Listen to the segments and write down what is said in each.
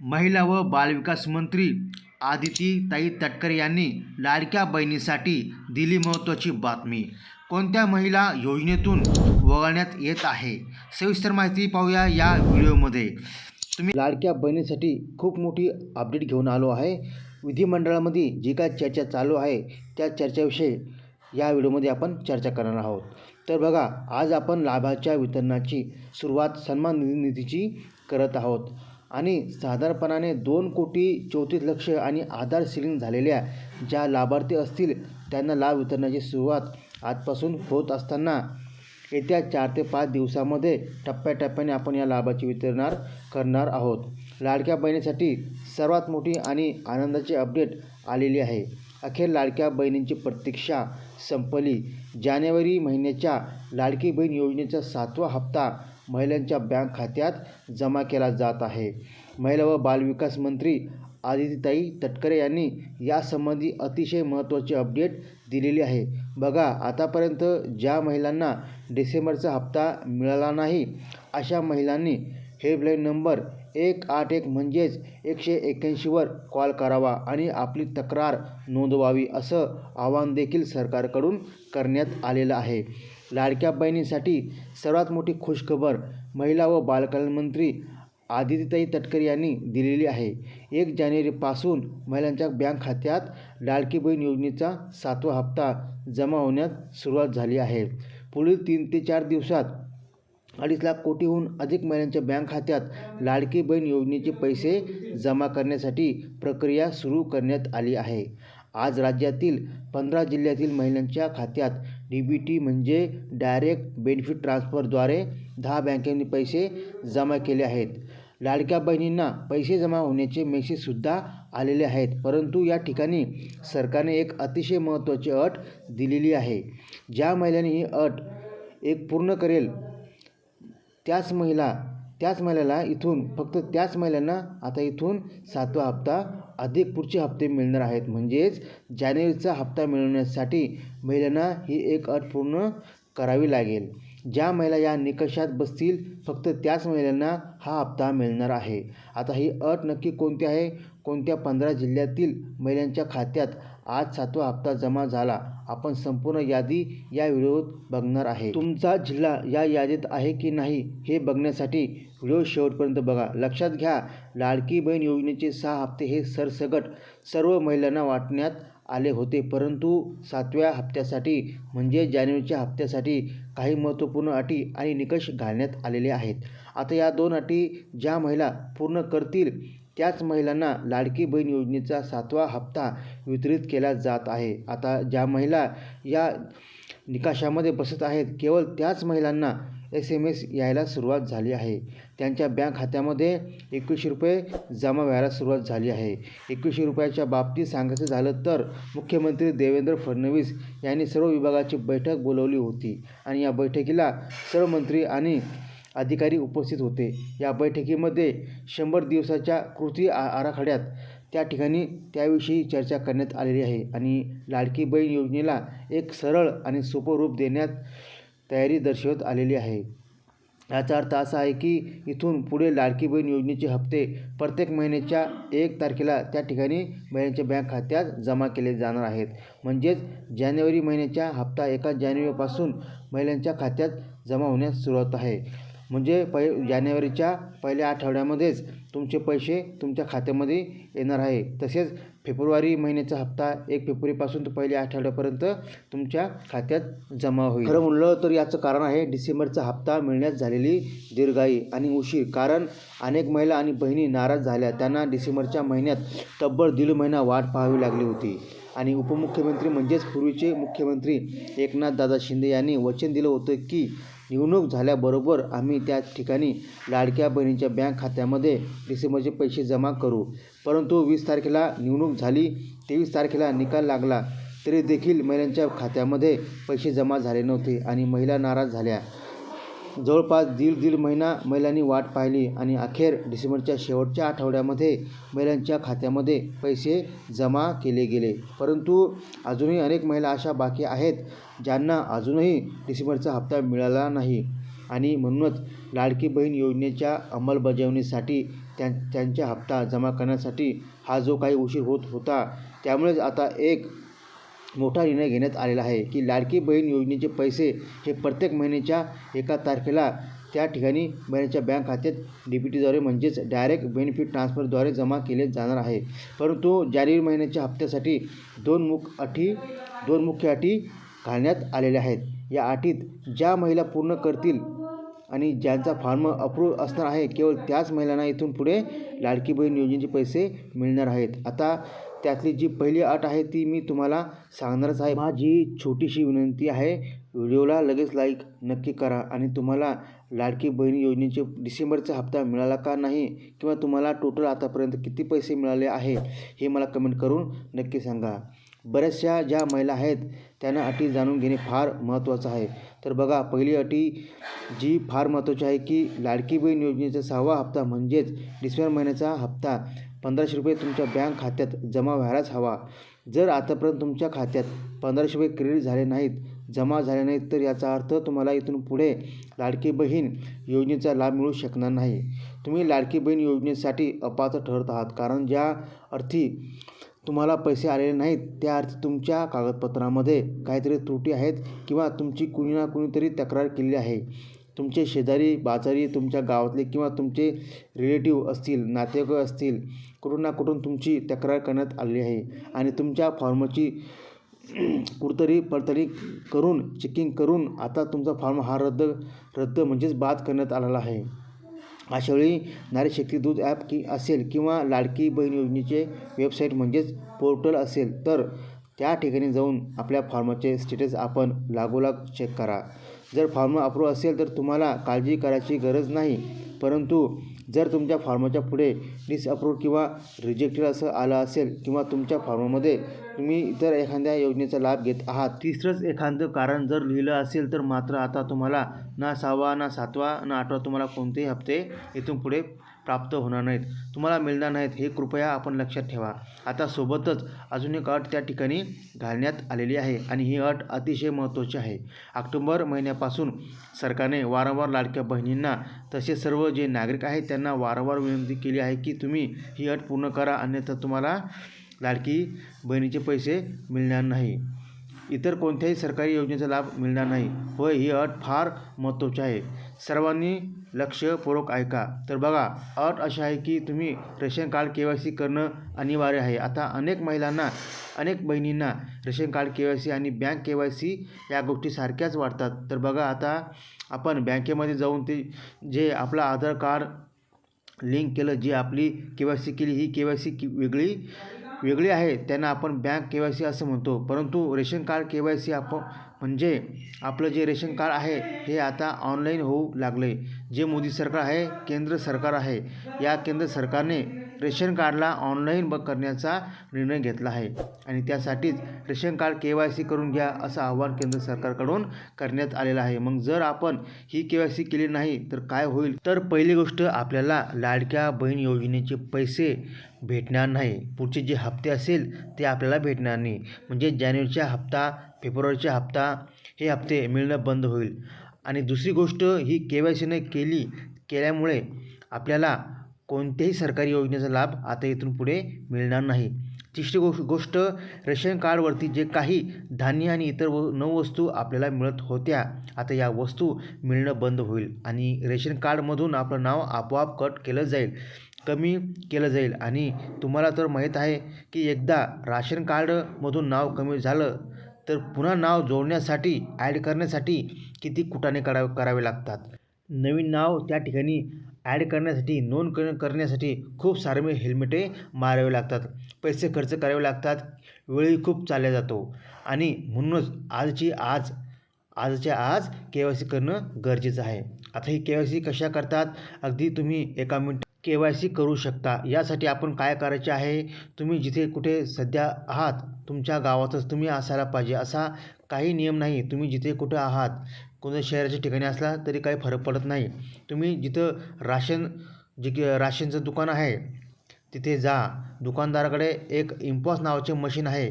महिला व बालविकास मंत्री आदितीताई तटकरे यांनी लाडक्या बहिणीसाठी दिली महत्त्वाची बातमी. कोणत्या महिला योजनेतून वगळण्यात येत आहे? सविस्तर माहिती पाहूया या व्हिडिओमध्ये. तुम्ही लाडक्या बहिणीसाठी खूप मोठी अपडेट घेऊन आलो आहे. विधिमंडळामध्ये जी काय चर्चा चालू आहे त्या चर्चेविषयी या व्हिडिओमध्ये आपण चर्चा करणार आहोत. तर बघा आज आपण लाभाच्या वितरणाची सुरुवात सन्मान निधी निधीची करत आहोत. आणि साधारणपणाने दोन कोटी चौतीस लक्ष आणि आधार सिलिंग झालेल्या ज्या लाभार्थी असतील त्यांना लाभ वितरणाची सुरुवात आजपासून होत असताना येत्या चार ते पाच दिवसामध्ये टप्प्याटप्प्याने आपण या लाभाची वितरणार करणार आहोत. लाडक्या बहिणीसाठी सर्वात मोठी आणि आनंदाची अपडेट आलेली आहे. अखेर लाडक्या बहिणींची प्रतीक्षा संपली. जानेवारी महिन्याच्या लाडकी बहीण योजनेचा सातवा हप्ता महिलांच्या बँक खात्यात जमा केला जात आहे. महिला व बालविकास मंत्री आदितीताई तटकरे यांनी यासंबंधी अतिशय महत्त्वाची अपडेट दिलेली आहे. बघा आतापर्यंत ज्या महिलांना डिसेंबरचा हप्ता मिळाला नाही अशा महिलांनी हेल्पलाईन नंबर एक आठ एक म्हणजेच एकशे एक्याऐंशीवर कॉल करावा आणि आपली तक्रार नोंदवावी असं आवाहन देखील सरकारकडून करण्यात आलेलं आहे. लाडक्या बहिणीसाठी सर्वात मोठी खुशखबर महिला व बालकल्याण मंत्री आदितीताई तटकरे यांनी दिलेली आहे. एक जानेवारीपासून महिलांच्या बँक खात्यात लाडकी बहीण योजनेचा सातवा हप्ता जमा होण्यास सुरुवात झाली आहे. पुढील तीन ते चार दिवसात अडीच लाख कोटीहून अधिक महिलांच्या बँक खात्यात लाडकी बहीण योजनेचे पैसे जमा करण्यासाठी प्रक्रिया सुरू करण्यात आली आहे. आज राज्यातील पंधरा जिल्ह्यातील महिलांच्या खात्यात डी बी टी म्हणजे डायरेक्ट बेनिफिट ट्रान्सफरद्वारे दहा बँकांनी पैसे जमा केले आहेत. लाडक्या बहिणींना पैसे जमा होण्याचे मेसेजसुद्धा आलेले आहेत. परंतु या ठिकाणी सरकारने एक अतिशय महत्त्वाची अट दिलेली आहे. ज्या महिलांनी ही अट एक पूर्ण करेल त्याच महिला त्याच महिलेला इथून फक्त त्याच महिलांना आता इथून सातवा हप्ता अधिक पुढचे हप्ते मिळणार आहेत. म्हणजेच जानेवारीचा हप्ता मिळवण्यासाठी महिलांना ही एक अट पूर्ण करावी लागेल. ज्या महिला या निकषात बसतील फक्त त्याच महिलांना हा हप्ता मिळणार आहे. आता ही अट नक्की कोणती आहे? कोणत्या पंधरा जिल्ह्यातील महिलांच्या खात्यात आज सातवा हप्ता जमा झाला? आपण संपूर्ण यादी या व्हिडिओत बघणार आहे. तुमचा जिल्हा या यादीत आहे की नाही हे बघण्यासाठी व्हिडिओ शेवटपर्यंत बघा. लक्षात घ्या लाडकी बहीण योजनेचे सहा हप्ते हे सरसकट सर्व महिलांना वाटण्यात आले होते. परंतु सातव्या हप्त्यासाठी म्हणजे जानेवारीच्या हप्त्यासाठी काही महत्त्वपूर्ण अटी आणि निकष घालण्यात आलेले आहेत. आता या दोन अटी ज्या महिला पूर्ण करतील त्याच महिलांना लाडकी बहीण योजनेचा सातवा हप्ता वितरित केला जात आहे. आता ज्या महिला या निकाशामध्ये बसत आहेत केवळ त्याच महिलांना एस एम एस यायला सुरुवात झाली आहे. त्यांच्या बँक खात्यामध्ये एकवीसशे रुपये जमा व्हायला सुरुवात झाली आहे. एकवीसशे रुपयाच्या बाबतीत सांगायचं झालं तर मुख्यमंत्री देवेंद्र फडणवीस यांनी सर्व विभागाची बैठक बोलवली होती आणि या बैठकीला सर्व मंत्री आणि अधिकारी उपस्थित होते. या बैठकीमध्ये शंभर दिवसाच्या कृती आ आराखड्यात त्या ठिकाणी त्याविषयी चर्चा करण्यात आलेली आहे आणि लाडकी बहीण योजनेला एक सरळ आणि सोपं रूप देण्यात तयारी दर्शवत आलेली आहे. याचा अर्थ असा आहे की इथून पुढे लाडकी बहीण योजनेचे हप्ते प्रत्येक महिन्याच्या एक तारखेला त्या ठिकाणी महिलांच्या बँक खात्यात जमा केले जाणार आहेत. म्हणजेच जानेवारी महिन्याच्या हप्ता एका जानेवारीपासून महिलांच्या खात्यात जमा होण्यास सुरुवात आहे. म्हणजे पै जानेवारीच्या पहिल्या आठवड्यामध्येच तुमचे पैसे तुमच्या खात्यामध्ये येणार आहे. तसेच फेब्रुवारी महिन्याचा हप्ता एक फेब्रुवारीपासून तर पहिल्या आठवड्यापर्यंत तुमच्या खात्यात जमा होईल. खरं म्हणलं तर याचं कारण आहे डिसेंबरचा हप्ता मिळण्यात झालेली दीर्घाई आणि उशीर. कारण अनेक महिला आणि बहिणी नाराज झाल्या. त्यांना डिसेंबरच्या महिन्यात तब्बल दीड महिना वाट पाहावी लागली होती. आणि उपमुख्यमंत्री म्हणजेच पूर्वीचे मुख्यमंत्री एकनाथदादा शिंदे यांनी वचन दिलं होतं की निवडणूक झाल्याबरोबर आम्ही त्या ठिकाणी लाडक्या बहिणीच्या बँक खात्यामध्ये डिसेंबरचे पैसे जमा करू. परंतु वीस तारखेला निवडणूक झाली तेवीस तारखेला निकाल लागला तरी देखील महिलांच्या खात्यामध्ये पैसे जमा झाले नव्हते आणि महिला नाराज झाल्या. जवळपास दीड दीड महिना महिलांनी वाट पाहिली आणि अखेर डिसेंबरच्या शेवटच्या आठवड्यामध्ये महिलांच्या खात्यामध्ये पैसे जमा केले गेले. परंतु अजूनही अनेक महिला अशा बाकी आहेत ज्यांना अजूनही डिसेंबरचा हप्ता मिळाला नाही. आणि म्हणूनच लाडकी बहीण योजनेच्या अंमलबजावणीसाठी त्यां त्यांचा हप्ता जमा करण्यासाठी हा जो काही उशीर होत होता त्यामुळेच आता एक मोठा निर्णय घेण्यात आलेला आहे की लाडकी बहीण योजनेचे पैसे हे प्रत्येक महिन्याच्या एका तारखेला त्या ठिकाणी बहिणीच्या बँक खात्यात डी बी टीद्वारे म्हणजेच डायरेक्ट बेनिफिट ट्रान्सफरद्वारे जमा केले जाणार आहे. परंतु जानेवारी महिन्याच्या हप्त्यासाठी दोन मुख अटी दोन मुख्य अटी घालण्यात आलेल्या आहेत. या अटीत ज्या महिला पूर्ण करतील आणि ज्यांचा फॉर्म अप्रूव्ह असणार आहे केवळ त्याच महिलांना इथून पुढे लाडकी बहीण योजनेचे पैसे मिळणार आहेत. आता त्यातली जी पहिली अट आहे ती मी तुम्हाला सांगणारच आहे. माझी छोटीशी विनंती आहे व्हिडिओला लगेच लाईक नक्की करा आणि तुम्हाला लाडकी बहीण योजनेचे डिसेंबरचा हप्ता मिळाला का नाही किंवा तुम्हाला टोटल आतापर्यंत किती पैसे मिळाले आहे हे मला कमेंट करून नक्की सांगा. बऱ्याचशा ज्या महिला आहेत त्यांना अटी जाणून घेणे फार महत्त्वाचं आहे. तर बघा पहिली अटी जी फार महत्त्वाची आहे की लाडकी बहीण योजनेचा सहावा हप्ता म्हणजेच डिसेंबर महिन्याचा हप्ता. पंधराशे रुपये तुमच्या बँक खात्यात जमा व्हायलाच हवा. जर आतापर्यंत तुमच्या खात्यात पंधराशे रुपये क्रेडिट झाले नाहीत जमा झाले नाहीत तर याचा अर्थ तुम्हाला इथून पुढे लाडकी बहीण योजनेचा लाभ मिळू शकणार नाही. तुम्ही लाडकी बहीण योजनेसाठी अपात्र ठरत आहात कारण ज्या अर्थी तुम्हाला पैसे आलेले नाहीत त्या अर्थी तुमच्या कागदपत्रामध्ये काहीतरी त्रुटी आहेत किंवा तुमची कुणी ना कुणीतरी तक्रार केलेली आहे. तुमचे शेजारी बाजारी तुमच्या गावातले किंवा तुमचे रिलेटिव्ह असतील नातेवाईक असतील कुठून ना कुठून तुमची तक्रार करण्यात आली आहे आणि तुमच्या फॉर्मची कुठंतरी पडताळणी करून चेकिंग करून आता तुमचा फॉर्म हा रद्द रद्द म्हणजेच बाद करण्यात आलेला आहे. अशावेळी नारी शक्ती दूध ॲप की असेल किंवा लाडकी बहीण योजनेचे वेबसाईट म्हणजेच पोर्टल असेल तर त्या ठिकाणी जाऊन आपल्या फॉर्माचे स्टेटस आपण लागोलाग चेक करा. जर फॉर्म अप्रूव्ह असेल तर तुम्हाला काळजी करायची गरज नाही. परंतु जर तुमच्या फॉर्माच्या पुढे डिसअप्रूव्ह किंवा रिजेक्टेड असं आलं असेल किंवा तुमच्या फॉर्मामध्ये तुम्ही इतर एखाद्या योजनेचा लाभ घेत आहात. तिसरंच एखादं कारण जर लिहिलं असेल तर मात्र आता तुम्हाला ना सहावा ना सातवा ना आठवा तुम्हाला कोणतेही हप्ते इथून पुढे प्राप्त होणार नाहीत. तुम्हाला मिळणार नाहीत. हे कृपया आपण लक्षात ठेवा. आता सोबतच अजून एक अट त्या ठिकाणी घालण्यात आलेली आहे आणि ही अट अतिशय महत्त्वाची आहे. ऑक्टोंबर महिन्यापासून सरकारने वारंवार लाडक्या बहिणींना तसेच सर्व जे नागरिक आहेत त्यांना वारंवार विनंती केली आहे की तुम्ही ही अट पूर्ण करा अन्यथा तुम्हाला लाडकी बहिणीचे पैसे मिळणार नाही. इतर कोणत्याही सरकारी योजनेचा लाभ मिळणार नाही. व ही अट फार महत्त्वाची आहे. सर्वांनी लक्षपूर्वक ऐका. तर बघा अट अशी आहे की तुम्ही ration card K Y C करणं अनिवार्य आहे. आता अनेक महिलांना अनेक बहिणींना ration card K Y C आणि बँक के वाय सी या गोष्टी सारख्याच वाटतात. तर बघा आता आपण बँकेमध्ये जाऊन ते जे आपलं आधार कार्ड लिंक केलं जी आपली के वाय सी केली ही के वाय सी की वेगळी वेगळी आहे त्यांना आपण बँक के वाय सी असं म्हणतो. परंतु ration card K Y C आपण म्हणजे आपलं जे रेशन कार्ड आहे हे आता ऑनलाईन होऊ लागले. जे मोदी सरकार आहे केंद्र सरकार आहे. या केंद्र सरकारने रेशन कार्डला ऑनलाईन ब करण्याचा निर्णय घेतला आहे. आणि त्यासाठीच ration card K Y C करून घ्या असं आव्हान केंद्र सरकारकडून करण्यात आलेलं आहे. मग जर आपण ही के वाय सी केली नाही तर काय होईल? तर पहिली गोष्ट आपल्याला लाडक्या बहीण योजनेचे पैसे भेटणार नाही. पुढचे जे हप्ते असेल ते आपल्याला भेटणार नाही. म्हणजे जानेवारीचा हप्ता फेब्रुवारीचा हप्ता हे हप्ते मिळणं बंद होईल. आणि दुसरी गोष्ट ही के वाय सीने केली केल्यामुळे आपल्याला कोणत्याही सरकारी योजनेचा लाभ आता इथून पुढे मिळणार नाही. तिसरी गोष्ट गोष्ट रेशन कार्डवरती जे काही धान्य आणि इतर व नऊ वस्तू आपल्याला मिळत होत्या आता या वस्तू मिळणं बंद होईल आणि रेशन कार्डमधून आपलं नाव आपोआप कट केलं जाईल कमी केलं जाईल आणि तुम्हाला तर माहीत आहे की एकदा राशन कार्डमधून नाव कमी झालं तर पुन्हा नाव जोडण्यासाठी ॲड करण्यासाठी किती कुटाने करा करावे लागतात? नवीन नाव त्या ठिकाणी ॲड करण्यासाठी नोंद कर करण्यासाठी खूप सारे मी हेल्मेटे मारावे लागतात. पैसे खर्च करावे लागतात. वेळही खूप चालला जातो. आणि म्हणूनच आजची आज आजच्या आज के वाय सी करणं गरजेचं आहे. आता ही के वाय सी कशा करतात? अगदी तुम्ही एका मिनिट के वाय सी करू शकता. यासाठी आपण काय करायचे आहे? तुम्ही जिथे कुठे सध्या आहात तुमच्या गावातच तुम्ही असायला पाहिजे. असा काही नियम नाही. तुम्ही जिथे कुठे आहात कोणत्या शहराच्या ठिकाणी असला तरी काही फरक पडत नाही. तुम्ही जिथं राशन जे की राशनचं दुकान आहे तिथे जा. दुकानदाराकडे एक इम्पॉस नावाचे मशीन आहे.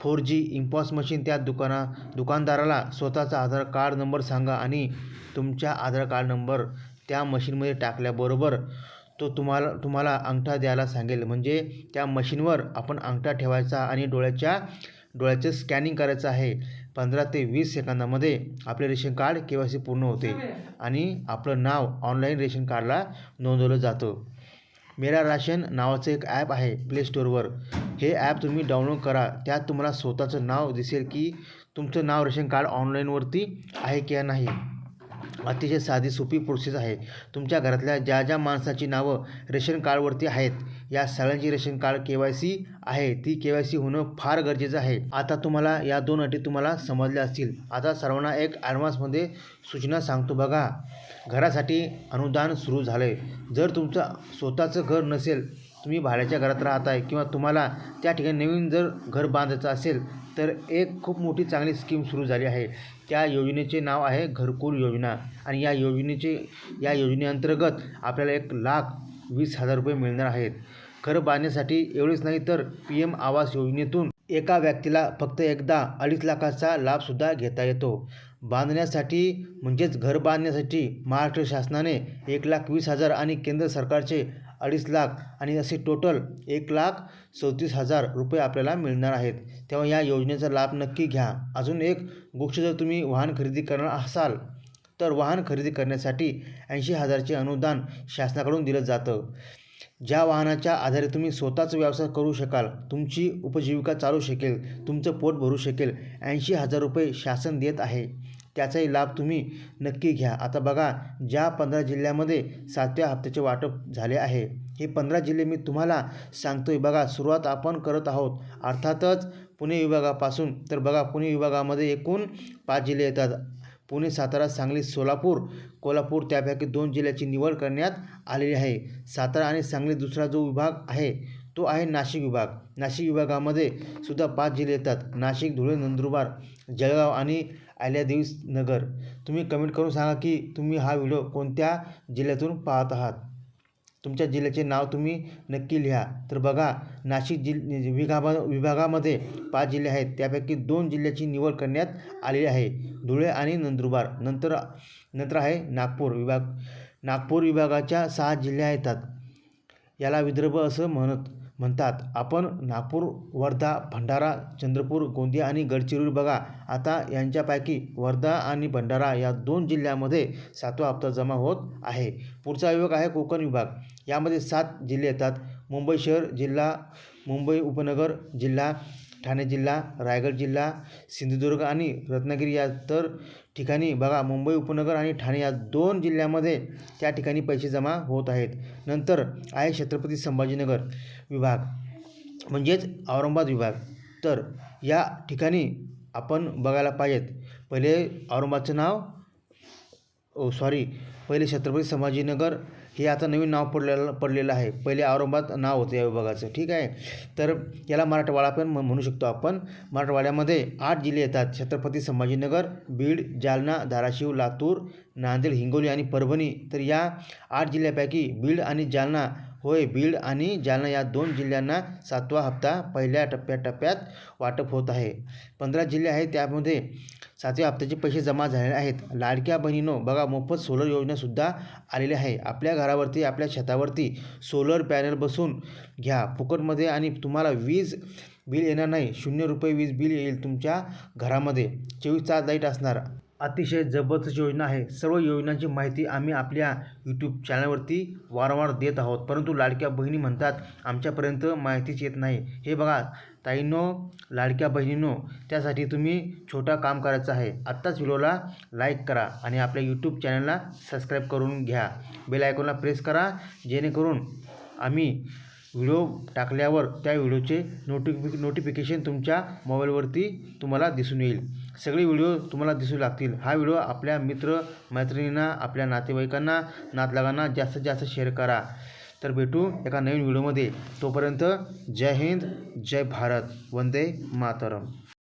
फोर जी इम्पॉस मशीन त्या दुकाना दुकानदाराला स्वतःचा आधार कार्ड नंबर सांगा आणि तुमच्या आधार कार्ड नंबर त्या मशीनमध्ये टाकल्याबरोबर तो तुम्हाला तुम्हाला अंगठा द्यायला सांगेल. म्हणजे त्या मशीनवर आपण अंगठा ठेवायचा आणि डोळ्याच्या डोळ्याचं स्कॅनिंग करायचं आहे. पंधरा ते वीस सेकंदामध्ये आपले ration card K Y C पूर्ण होते आणि आपलं नाव ऑनलाईन रेशन कार्डला नोंदवलं जातं. मेरा राशन नावाचं एक ॲप आहे प्ले स्टोअरवर. हे ॲप तुम्ही डाउनलोड करा. त्यात तुम्हाला स्वतःचं नाव दिसेल की तुमचं नाव रेशन कार्ड ऑनलाईनवरती आहे की नाही. अतिशय साधी सोपी प्रोसेस आहे. तुमच्या घरातल्या ज्या ज्या माणसाची नावं रेशन कार्डवरती आहेत या सगळ्यांची ration card K Y C आहे. ती के वाय सी होणं फार गरजेचं आहे. आता तुम्हाला या दोन अटी तुम्हाला समजल्या असतील. आता सर्वांना एक ॲडव्हान्समध्ये सूचना सांगतो बघा. घरासाठी अनुदान सुरू झालं आहे जर तुमचं स्वतःचं घर नसेल तुम्ही भाड्याच्या घरात राहत आहे किंवा तुम्हाला त्या ठिकाणी नवीन जर घर बांधायचं असेल तर एक खूप मोठी चांगली स्कीम सुरू झाली आहे. त्या योजनेचे नाव आहे घरकुल योजना. आणि या योजनेचे या योजनेअंतर्गत आपल्याला एक लाख वीस हजार रुपये मिळणार आहेत. घर बांधण्यासाठी एवढेच नाही तर पी एम आवास योजनेतून एका व्यक्तीला फक्त एकदा अडीच लाखाचा लाभसुद्धा घेता येतो. बांधण्यासाठी म्हणजेच घर बांधण्यासाठी महाराष्ट्र शासनाने एक लाख वीस हजार आणि केंद्र सरकारचे अडीच लाख आणि असे टोटल एक लाख चौतीस हजार रुपये आपल्याला मिळणार आहेत. तेव्हा या योजनेचा लाभ नक्की घ्या. अजून एक गोष्ट जर तुम्ही वाहन खरेदी करणार असाल तर वाहन खरेदी करण्यासाठी ऐंशी हजारचे अनुदान शासनाकडून दिलं जातं. ज्या वाहनाच्या आधारे तुम्ही स्वतःच व्यवसाय करू शकाल तुमची उपजीविका चालू शकेल तुमचं पोट भरू शकेल ऐंशी हजार रुपये शासन देत आहे. त्याचाही लाभ तुम्ही नक्की घ्या. आता बघा ज्या पंधरा जिल्ह्यामध्ये सातव्या हप्त्याचे वाटप झाले आहे हे पंधरा जिल्हे मी तुम्हाला सांगतो आहे बघा सुरुवात आपण करत आहोत. अर्थातच पुणे विभागापासून तर बघा पुणे विभागामध्ये एकूण पाच जिल्हे येतात. पुणे सातारा सांगली सोलापूर कोल्हापूर त्यापैकी दोन जिल्ह्याची निवड करण्यात आलेली आहे. सातारा आणि सांगली दुसरा जो विभाग आहे तो आहे नाशिक विभाग. नाशिक विभागामध्ये सुद्धा पाच जिल्हे येतात. नाशिक धुळे नंदुरबार जळगाव आणि अहिल्यादेवी नगर. तुम्ही कमेंट करून सांगा की तुम्ही हा व्हिडिओ कोणत्या जिल्ह्यातून पाहत आहात? तुमच्या जिल्ह्याचे नाव तुम्ही नक्की लिहा. तर बघा नाशिक जिल विभागा विभागामध्ये पाच जिल्हे आहेत. त्यापैकी दोन जिल्ह्याची निवड करण्यात आलेली आहे. धुळे आणि नंदुरबार. नंतर नंतर आहे नागपूर विभाग. नागपूर विभागाच्या सहा जिल्ह्या येतात. याला विदर्भ असं म्हणत म्हणतात आपण नागपूर वर्धा भंडारा चंद्रपूर गोंदिया आणि गडचिरोली बघा. आता यांच्यापैकी वर्धा आणि भंडारा या दोन जिल्ह्यामध्ये सातवा हप्ता जमा होत आहे. पुढचा विभाग आहे कोकण विभाग. यामध्ये सात जिल्हे येतात. मुंबई शहर जिल्हा मुंबई उपनगर जिल्हा ठाणे जिल्हा रायगड जिल्हा सिंधुदुर्ग आणि रत्नागिरी या तर ठिकाणी बघा मुंबई उपनगर आणि ठाणे या दोन जिल्ह्यामध्ये त्या ठिकाणी पैसे जमा होत आहेत. नंतर आहे छत्रपती संभाजीनगर विभाग म्हणजेच औरंगाबाद विभाग. तर या ठिकाणी आपण बघायला पाहिजेत पहिले औरंगाबादचं नाव ओ सॉरी पहिले छत्रपती संभाजीनगर हे आता नवीन नाव पडलेलं पडलेलं आहे. पहिले औरंगाबाद नाव होतं या विभागाचं ठीक आहे? तर याला मराठवाडा पण म- म्हणू शकतो आपण. मराठवाड्यामध्ये आठ जिल्हे येतात. छत्रपती संभाजीनगर बीड जालना धाराशिव लातूर नांदेड हिंगोली आणि परभणी. तर या आठ जिल्ह्यापैकी बीड आणि जालना होय. बीड आणि जालना या दोन जिल्ह्यांना सातवा हप्ता पहिल्या टप्प्याटप्प्यात वाटप होत आहे. पंधरा जिल्हे आहेत त्यामध्ये सातव्या हप्त्याचे पैसे जमा झालेले आहेत. लाडक्या बहिणीनो बघा मोफत सोलर योजनासुद्धा आलेली आहे. आपल्या घरावरती आपल्या छतावरती सोलर पॅनल बसून घ्या. फुकटमध्ये आणि तुम्हाला वीज बिल येणार नाही. शून्य रुपये वीज बिल येईल तुमच्या घरामध्ये. चोवीस तास लाइट असणार. अतिशय जबरदस्त योजना आहे. सर्व योजनांची माहिती आम्ही आपल्या यूट्यूब चॅनलवरती वारंवार देत आहोत. परंतु लाडक्या बहिणी म्हणतात आमच्यापर्यंत माहितीच येत नाही. हे बघा ताईंनो लाडक्या बहिणीनो त्यासाठी तुम्ही छोटा काम करायचं आहे. आत्ताच व्हिडिओला लाईक करा आणि आपल्या यूट्यूब चॅनलला सबस्क्राईब करून घ्या. बेल आयकॉनला प्रेस करा जेणेकरून आम्ही व्हिडिओ टाकल्यावर त्या व्हिडिओचे नोटिफिक नोटिफिकेशन तुमच्या मोबाईलवरती तुम्हाला दिसून येईल. सगळे व्हिडिओ तुम्हाला दिसू लागतील. हा व्हिडिओ आपल्या मित्र मैत्रिणींना आपल्या नातेवाईकांना नातलगांना जास्तीत जास्त शेअर करा. तर भेटू एका नवीन व्हिडिओमध्ये. तोपर्यंत जय हिंद जय भारत. वंदे मातरम.